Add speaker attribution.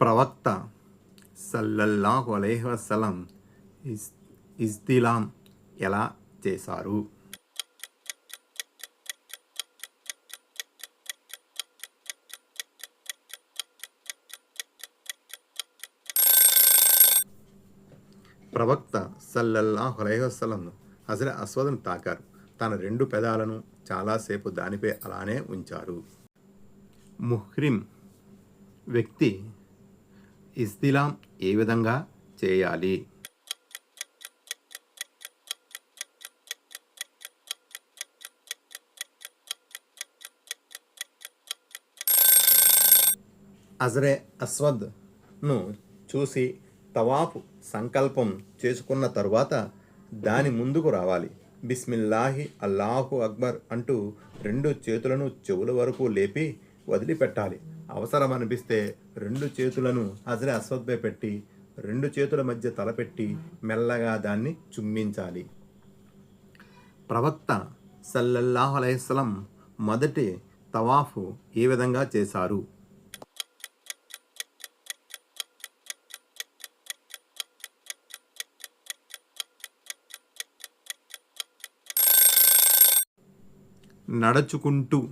Speaker 1: ప్రవక్త సల్లల్లాహు అలైహి వసలం ఇస్ ఇస్తిలాం ఎలా చేశారు? ప్రవక్త సల్లల్లాహు అలైహి వసలం హజర అస్వద్ను తాకారు. తన రెండు పెదాలను చాలాసేపు దానిపై అలానే ఉంచారు. ముహ్రిం వ్యక్తి ఇస్తిలాం ఏ విధంగా చేయాలి? అజరే అస్వద్ను చూసి తవాఫు సంకల్పం చేసుకున్న తరువాత దాని ముందుకు రావాలి. బిస్మిల్లాహి అల్లాహు అక్బర్ అంటూ రెండు చేతులను చెవుల వరకు లేపి వదిలిపెట్టాలి. అవసరం అనిపిస్తే రెండు చేతులను హజరే అశ్వత్పై పెట్టి రెండు చేతుల మధ్య తలపెట్టి మెల్లగా దాన్ని చుమ్మించాలి. ప్రవక్త సల్లల్లాహు అలైస్లం మొదటి తవాఫు ఏ విధంగా చేశారు? నడుచుకుంటూ